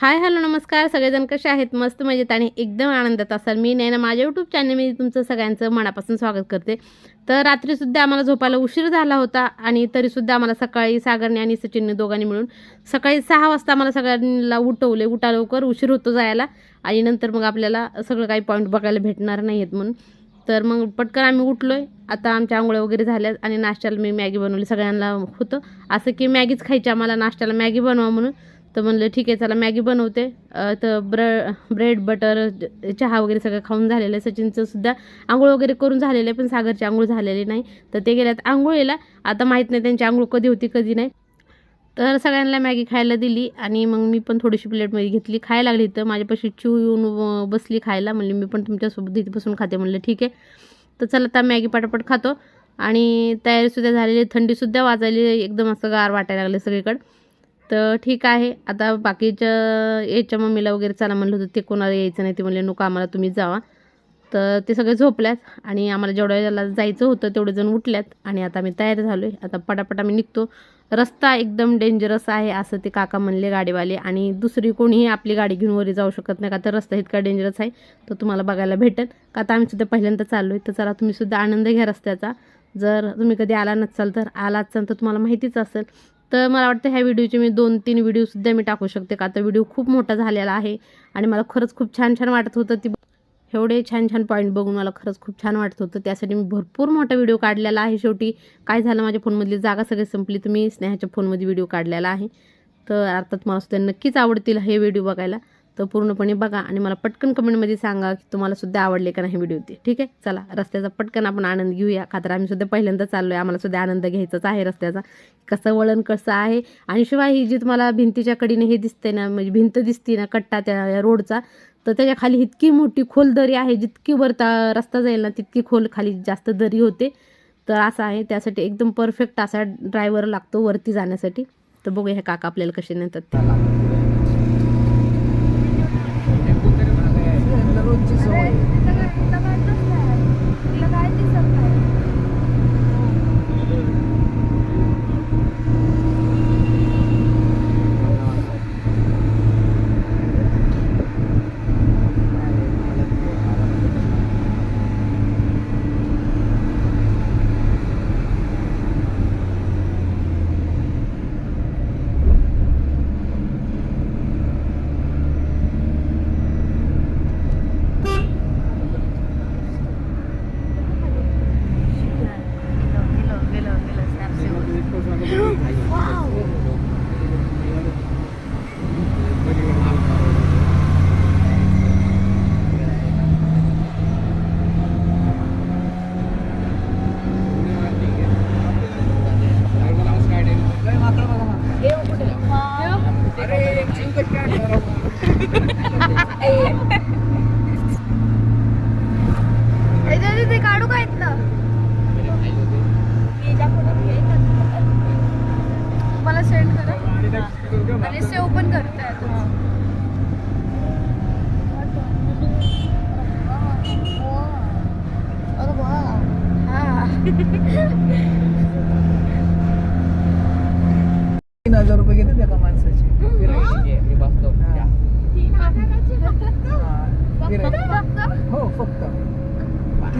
Hi hello नमस्कार. सगळेजण कसे आहेत? मस्त मजेत आणि एकदम आनंदात असाल. मी नाही ना माझ्या यूट्यूब चॅनलमध्ये तुमचं सगळ्यांचं मनापासून स्वागत करते. तर रात्रीसुद्धा आम्हाला झोपायला उशीर झाला होता आणि तरीसुद्धा आम्हाला सकाळी सागरने आणि सचिनने दोघांनी मिळून सकाळी सहा वाजता आम्हाला सगळ्यांना उठवले. उठा लवकर उशीर होतो जायला आणि नंतर मग आपल्याला सगळं काही पॉईंट बघायला भेटणार नाही आहेत म्हणून. तर मग पटकन आम्ही उठलो आहे आता आमच्या आंघोळ्या वगैरे झाल्या आणि नाश्त्याला मी मॅगी बनवली सगळ्यांना होतं. असं की मॅगीच खायची आम्हाला नाश्त्याला मॅगी बनवा म्हणून. तर म्हणलं ठीक आहे चला मॅगी बनवते. तर ब्र ब्रेड बटर चहा वगैरे सगळं खाऊन झालेलं आहे. सचिनचं सुद्धा आंघोळ वगैरे करून झालेलं आहे पण सागरची आंघोळ झालेली नाही. तर ते गेल्यात आंघोळीला. आता माहीत नाही त्यांची आंघोळ कधी होती कधी नाही. तर सगळ्यांना मॅगी खायला दिली आणि मग मी पण थोडीशी प्लेटमध्ये घेतली. खायला लागली तर माझ्यापाशी चिव येऊन बसली खायला. म्हणली मी पण तुमच्यासोबत इथे बसून खाते. म्हणलं ठीक आहे. तर चला आता मॅगी पटापट खातो. आणि तयारीसुद्धा झालेली थंडीसुद्धा वाजायली एकदम असं गार वाटायला लागले सगळीकडं. तर ठीक आहे. आता बाकीच्या याच्या मम्मीला वगैरे चला म्हणलं होतं ते कोणाला यायचं नाही ते म्हणले नको आम्हाला तुम्ही जावा. तर ते सगळे झोपल्यात आणि आम्हाला जेवढ्या वेळेला जायचं होतं तेवढे जण उठल्यात आणि आता आम्ही तयार झालो आहे आता पटापट आम्ही निघतो. रस्ता एकदम डेंजरस आहे असं ते काका म्हणले गाडीवाले. आणि दुसरी कोणीही आपली गाडी घेऊन वरी जाऊ शकत नाही का तर रस्ता इतका डेंजरस आहे तो तुम्हाला बघायला भेटेल. का आता आम्ही सुद्धा पहिल्यांदा चाललो आहे तर चला तुम्ही सुद्धा आनंद घ्या रस्त्याचा. जर तुम्ही कधी आला नसाल तर आला असाल तर तुम्हाला माहितीच असेल. तर मला वाटतं ह्या व्हिडिओचे मी दोन तीन व्हिडिओसुद्धा मी टाकू शकते का? तर व्हिडिओ खूप मोठा झालेला आहे आणि मला खरंच खूप छान छान वाटत होतं ती एवढे छान छान पॉईंट बघून मला खरंच खूप छान वाटत होतं. त्यासाठी मी भरपूर मोठा व्हिडिओ काढलेला आहे शेवटी. काय झालं माझ्या फोनमधली जागा सगळी संपली तर मी स्नेहाच्या फोनमध्ये व्हिडिओ काढलेला आहे. तर अर्थात मला सुद्धा नक्कीच आवडतील हे व्हिडिओ बघायला. तर पूर्णपणे बघा आणि मला पटकन कमेंटमध्ये सांगा की तुम्हाला सुद्धा आवडले का नाही व्हिडिओ ते. ठीक आहे? चला रस्त्याचा पटकन आपण आनंद घेऊया. का तर आम्ही सुद्धा पहिल्यांदा चाललो आहे आम्हाला सुद्धा आनंद घ्यायचाच आहे रस्त्याचा. कसं वळण कसं आहे? आणि शिवाय ही जी तुम्हाला भिंतीच्या कडीने हे दिसते ना म्हणजे भिंत दिसते ना कट्टा त्या रोडचा तर त्याच्याखाली इतकी मोठी खोल दरी आहे. जितकी वरता रस्ता जाईल ना तितकी खोल खाली जास्त दरी होते. तर असं आहे. त्यासाठी एकदम परफेक्ट असा ड्रायव्हर लागतो वरती जाण्यासाठी. तर बघूया हे काका आपल्याला कसे नेतात ते. Ну, такая корова.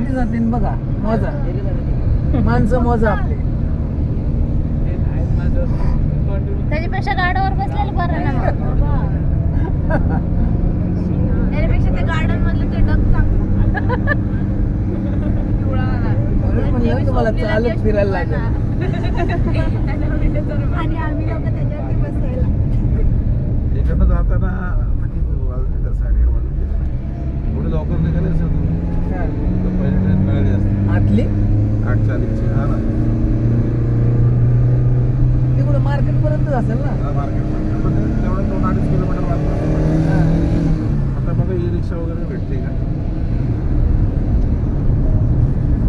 किती जातील बघा? मोजा. माणसं मोजा आपले. त्याच्यापेक्षा गाड्यावर बसलेलं बरं ना. त्याच्यापेक्षा ते गार्डन मधलं ते डग चांगलं. तुम्हाला चालत फिरायला लागेल. आणि आम्ही लोक त्याच्यावरती बसायला. इकडनं जाताना वाजले साडे थोडी लवकर निघाले असेल तुम्ही हा. तर पहिली ट्रेन मिळाली असते आतली आठ चाळीसची हा ना तिकडं मार्केट पर्यंत असेल ना. हा मार्केट तेवढं दोन अडीच किलोमीटर वाजता हा. आता बघा ई रिक्षा वगैरे भेटते का?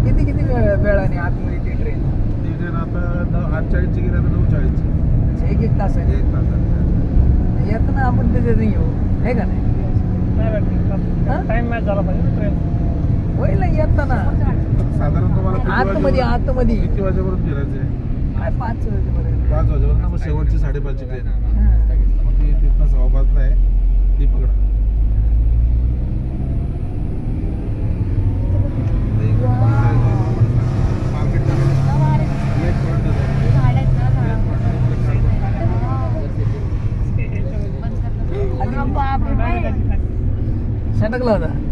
किती किती वेळ वेळाने आतमध्ये ती ट्रेन ती ट्रेन आता नऊ आठ चाळीसची गेली आता नऊ चाळीसची एक एक तास आहे. एक तासात येताना आपण त्याच्यात येऊ. आहे का नाही? हा? टाइम मॅच झाला पाहिजे ना ट्रेन होईल येताना. साधारण तुम्हाला किती आतमध्ये आतमध्ये. किती वाजेपर्यंत फिरायचे पाच वाजेपर्यंत? पाच मग शेवटची साडेपाचची ट्रेन आहे. मग ती तिथनं सव्वा पाच आहे. ती पकडा.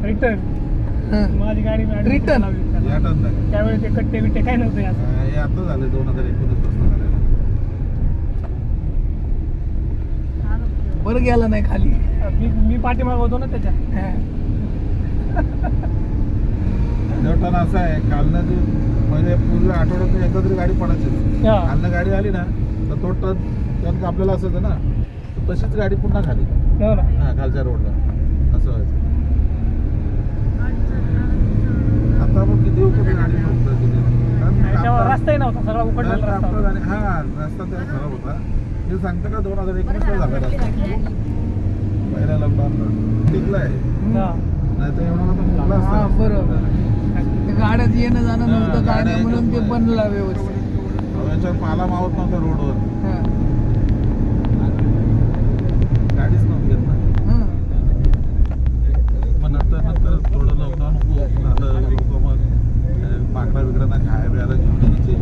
रिटर्न माझी गाडी रिटर्न आधी त्यावेळी ते कट्टे बिट्टे काय नव्हते आता झाले दोन हजार एकोणीसपासून झालेलं बरं गेला नाही खाली. मी मी पाठीमाग होतो ना त्याच्या. हं. देवटानं असं आहे कालनं जे म्हणजे पूर्वी आठवड्यात एकदा तरी गाडी पडायची. हा. कालनं गाडी आली ना तर तो टन टन आपल्याला असायचं ना तर तशीच गाडी पुन्हा खाली. हो ना. हा खालच्या रोडला. असं व्हायचं. आता आपण किती उकडे गाडी? बघतो किती रस्ताही नव्हता सगळा उकडलेला रस्ता होता. हा रस्ता तेव्हा खराब होता. हे सांगतं का दोन हजार एकोणीसला झाला रस्ता? पहिल्या लॉकडाऊनला टिकलाय. हा. नाही तर एवढा तर मुकला हा असता बरोबर. ते गाड्यात येणं जाणं हा, नव्हतं काय नाही म्हणून ते बनला व्यवस्थित. याच्यावर पाला मावत नव्हता रोडवर. हं. गाडीच नव्हती येत ना. हं. मग नंतर नंतर थोडं लॉकडाऊन झालं लोक मग अं, पाकडा बिकड्यांना खाया बियाला घेऊन यायचे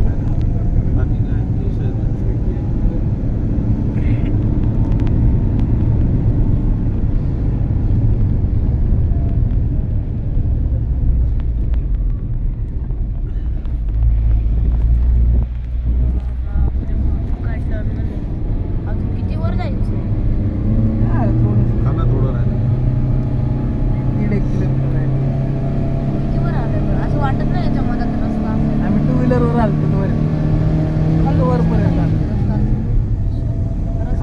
बाकी काय विषय नाही. अजून किती वर जायचं हा, थोडंसं. खाल्लं थोडं राहिलं दीड एक किलोमीटर आहे किती वर आलं असं वाटत नाही याच्या मधात रस्ता आम्ही टू व्हीलरवर आलतो वर खाली वरपर्यंत आलो. रस्ता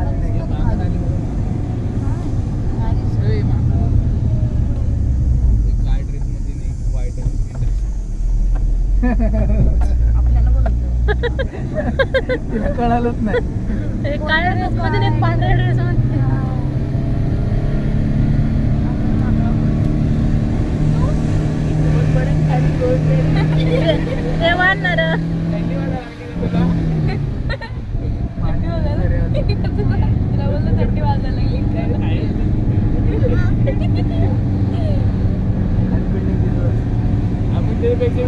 आली नाही. दिसतो का खाली? हा, नाही दिसत. आपल्याला बोलतो तिला कळालंच नाही. काळ्या ड्रेस मध्ये एक पांढऱ्या ड्रेस मध्ये ते लागली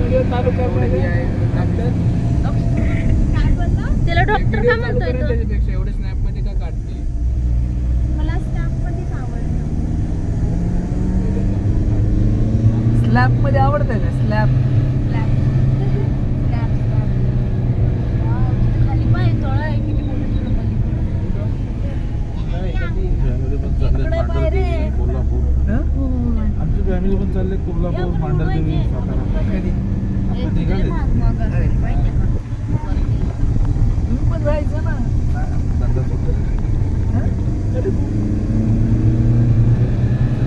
काय चालू त्याला डॉक्टर का म्हणतोय तो? मला मध्येच आवडतं. स्लॅबमध्ये का? स्लॅब स्लॅब स्लॅब स्लॅब आहे किती मोठं तुला फॅमिली पण चालले इकडे बाहेर मांडरदेवी आहे. कोल्हापूर. हं? आमची फॅमिली पण चालले कोल्हापूर मांडरदेवी सातारा कधी आता निघाले तुम्ही पण जायचं ना. धंदा हं?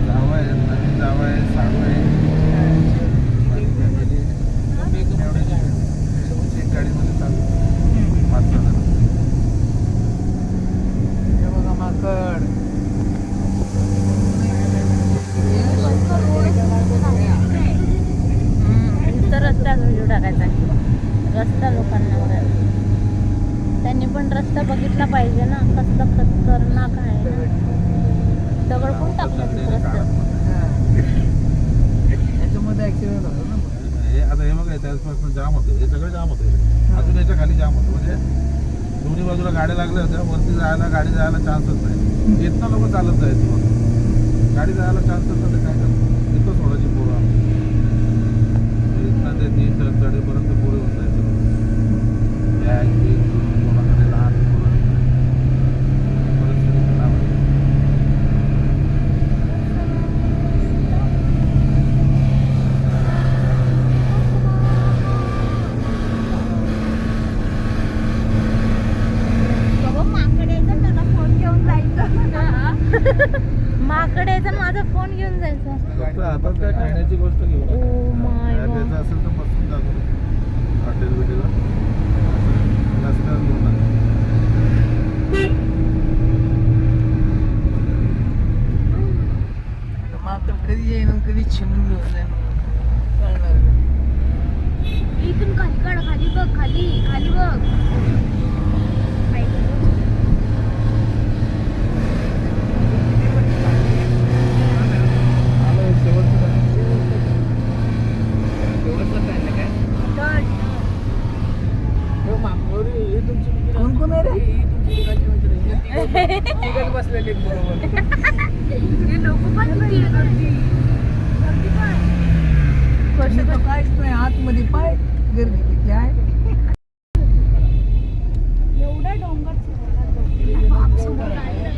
जावं आहे जावं आहे साडू आहे रस्त्यात व्हिडिओ टाकायचा आहे. रस्ता लोकांना बघायला त्यांनी पण रस्ता बघितला पाहिजे ना कसला खतरनाक आहे दगड कोण टाकलं हं. याच्यामध्ये ऍक्सिडेंट होतो ना. हे आता हे बघा त्याचपासून जाम होते. हे सगळं जाम होते. अजून याच्या खाली जाम होतं. म्हणजे दोन्ही बाजूला गाड्या लागल्या होत्या. वरती जायला गाडी जायला चान्सच नाही. इथनं लोक चालत जायचे मग. गाडी जायला चान्सच नाही. काय करतात इथं सोडायची पोरं आम्ही. इथनं ते तीन चार चढेपर्यंत पोरं होऊन जायचं बॅग बिग घेऊन कोणाकडे लहान पोरं परिस्थिती खराब आहे. बाबा माकडे यायचं त्याला फोन घेऊन जायचं माकडे यायचा माझा फोन घेऊन जायचा फक्त हातात काय खाण्याची गोष्ट घेऊ नका. ओ माय काय द्यायचं असेल तर बसून जा घरी. हॉटेल बिटेल रस्त्यावर घेऊ नका माकड कधी येईन आणि कधी छिनून घेऊन जाईन कळणार नाही. इथून खाली काढ खाली बघ खाली खाली बघ आलं हे शेवटचं time. शेवटचं time आहे काय? गेले बरोबर. काहीच नाही आतमध्ये पाय गर्दी किती आहे एवढा डोंगर बाप समोर आहे.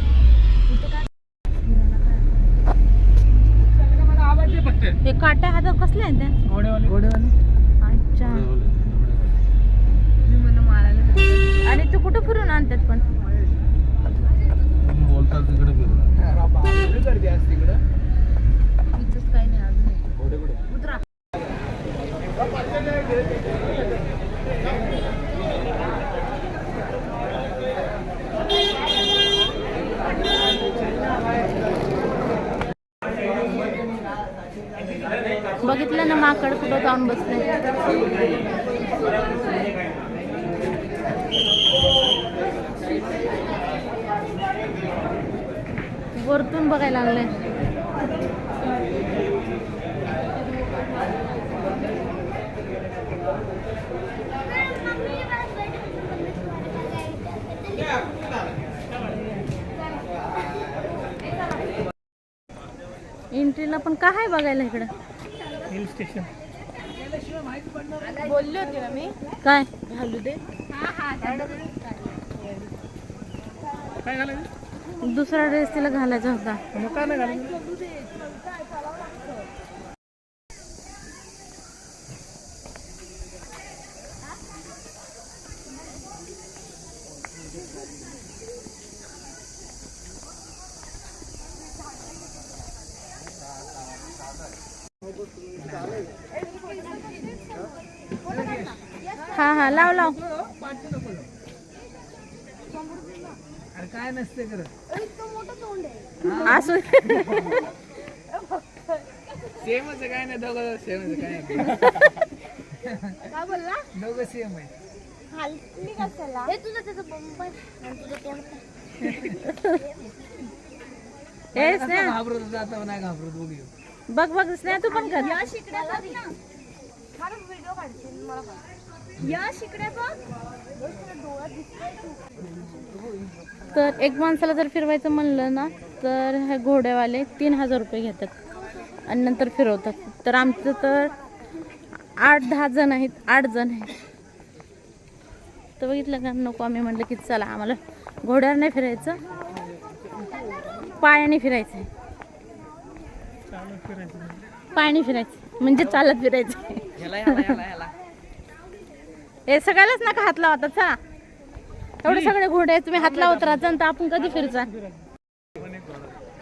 इथं काय हे काट्या हातात कसले आहेत त्या घोडेवाले घोडेवाले अच्छा मी म्हणलं मारायला आणि तू कुठं फिरून आणतात पण तुम्ही बोलताल तिकडे फिरला गर्दी असते इकडं इथंच काही नाही अजून उतरा बघितलं ना माकड कुठं जाऊन बसले वरतून बघायला लागले एंट्रीला पण काय आहे बघायला इकडं? हिल स्टेशन बोलले होते ना मी. काय? घालू दे. काय घालायचं? दुसरा ड्रेस तिला घालायचा होता. मग काय नाही घालायचं हा हा लाव लाव. अरे काय नसते करत असू. सेमच आहे काय नाही दोघं सेमच काय बोलला? दोघं सेम आहे. घाबरत जाता नाही घाबरत बघू बघ तू पण कर. व्हिडिओ काढशील मला बघ. या शिकड्या बघ. बघ, तुला डोळ्यात दिसतंय तू. तर एक माणसाला जर फिरवायचं म्हणलं ना तर हे घोड्यावाले तीन हजार रुपये घेतात आणि नंतर फिरवतात. तर आमचं तर आठ दहा जण आहेत आठ जण आहेत. तर बघितलं का? नको आम्ही म्हटलं की चला आम्हाला घोड्यावर नाही फिरायचं पायाने फिरायचं आहे. पायाने फिरायचं म्हणजे चालत फिरायचं हे सगळ्यालाच नका हात लावता चा एवढे सगळे घोडे तुम्ही हात लावत राहता तर आपण कधी फिरचा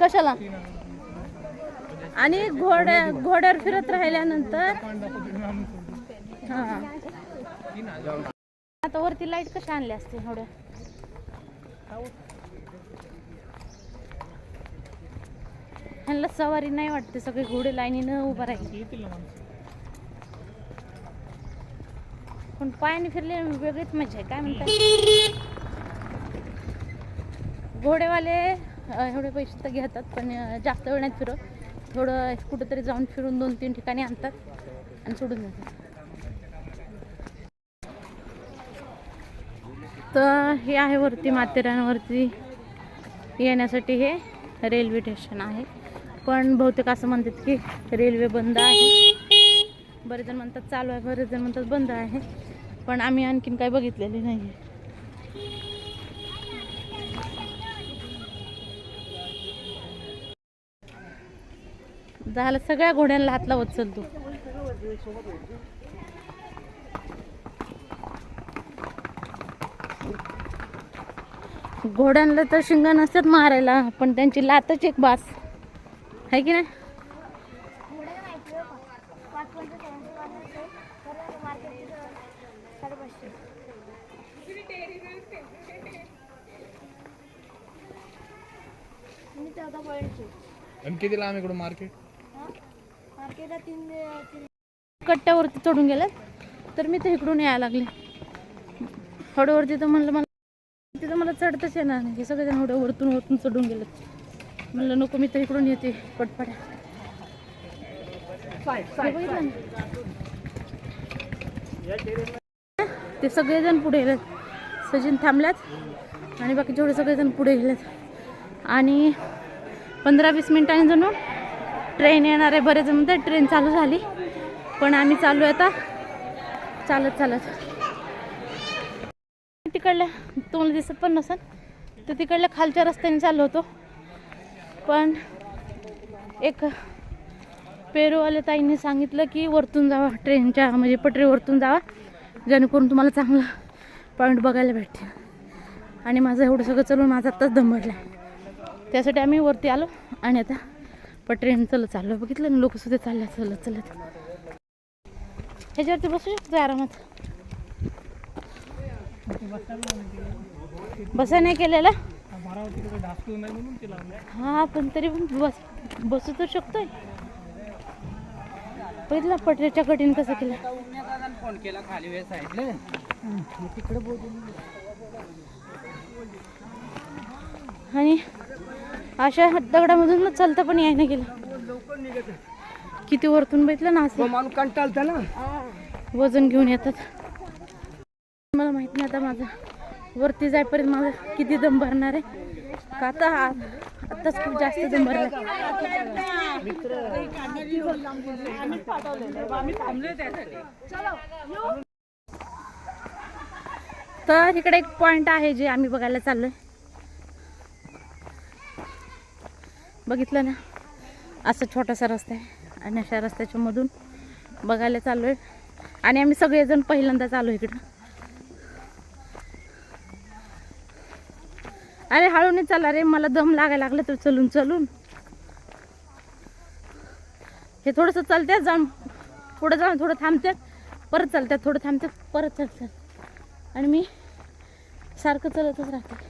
कशाला? आणि घोड्या घोड्यावर फिरत राहिल्यानंतर हा. आता वरती लाइट कशा आणल्या असते एवढ्या ह्यांना सवारी नाही वाटते सगळे घोडे लाईनीनं उभा राहिले येतील ना माणसं पण पायाने फिरले वेगळीच मजा आहे. काय म्हणतात घोडेवाले एवढे पैसे तर घेतात पण जास्त वेळ नाही फिरत. थोडं कुठंतरी जाऊन फिरून दोन तीन ठिकाणी आणतात आणि सोडून जातात तर हे आहे वरती माथेरानवरती येण्यासाठी हे रेल्वे स्टेशन आहे. पण बहुतेक असं म्हणतात की रेल्वे बंद आहे. बरेच जण म्हणतात चालू आहे बरेच जण म्हणतात बंद आहे. पण आम्ही आणखीन काही बघितलेले नाही झालं सगळ्या घोड्यांना हात लावत चल तू. घोड्यांना तर शिंग नसतात मारायला पण त्यांची लातच एक बास. आहे की नाही? साडेपाचशे आणि चौदा पॉईंटचे आणि किती लांब इकडून मार्केट मार्केटला तीन तीन कट्ट्यावरती चढून गेल्यात तर मी तर इकडून यायला लागले. हळूवरती तर म्हणलं मला तिथं मला चढतच येणार नाही. हे सगळेजण हळू वरतून वरतून चढून गेलेत. म्हणलं नको मी तर इकडून येते पटपट्या हे बघितलं ना? ते सगळेजण पुढे गेलेत. सचिन थांबल्यात आणि बाकी जेवढे सगळेजण पुढे गेलेत. आणि पंधरा वीस मिनिटांनी जणू ट्रेन येणार आहे बरेच म्हणते ट्रेन चालू झाली. पण आम्ही चालू आहे आता. चालत चालत. तिकडल्या तुम्हाला दिसत पण नसेल. तर तिकडल्या खालच्या रस्त्याने चाललो होतो. पण एक पेरूवाल्या ताईंनी सांगितलं की वरतून जावा ट्रेनच्या म्हणजे पटरीवरतून जावा. जेणेकरून तुम्हाला चांगला पॉईंट बघायला भेटते आणि माझं एवढं सगळं चालून माझा आत्ताच दम भरला त्यासाठी आम्ही वरती आलो आणि आता पटरीने चलत चाललो बघितलं ना लोक सुद्धा चलत चलत. ह्याच्यावरती बसू शकतो आरामात. बसा नाही केलेला? हा पण तरी पण बस बसू तर शकतोय. बघितलं पटरीच्या कठीण कसं केलं. फोन केला खाली वेळ साईडला आणि अशा दगडामधून चालता पण यायला गेलं. किती वरतून बघितलं ना असं. कंटाळता ना. वजन घेऊन येतात. मला माहीत नाही आता माझं. वरती जाईपर्यंत माझं किती दम भरणार आहे. का आता आत्ताच खूप जास्त दम भरला. तर इकडे एक पॉइंट आहे जे आम्ही बघायला चाललोय. बघितलं ना? असं छोटासा रस्ता आहे. आणि अशा रस्त्याच्या मधून बघायला चाललोय. आणि आम्ही सगळेजण पहिल्यांदाच आलो इकडं. अरे हळू नाही चला रे मला दम लागायला लागलं तर चलून चलून. हे थोडंसं चालतात जाऊन. पुढं जाऊन थोडं थांबते. परत चालतात थोडं थांबते. परत चालतात आणि मी सारखं चालतच राहते.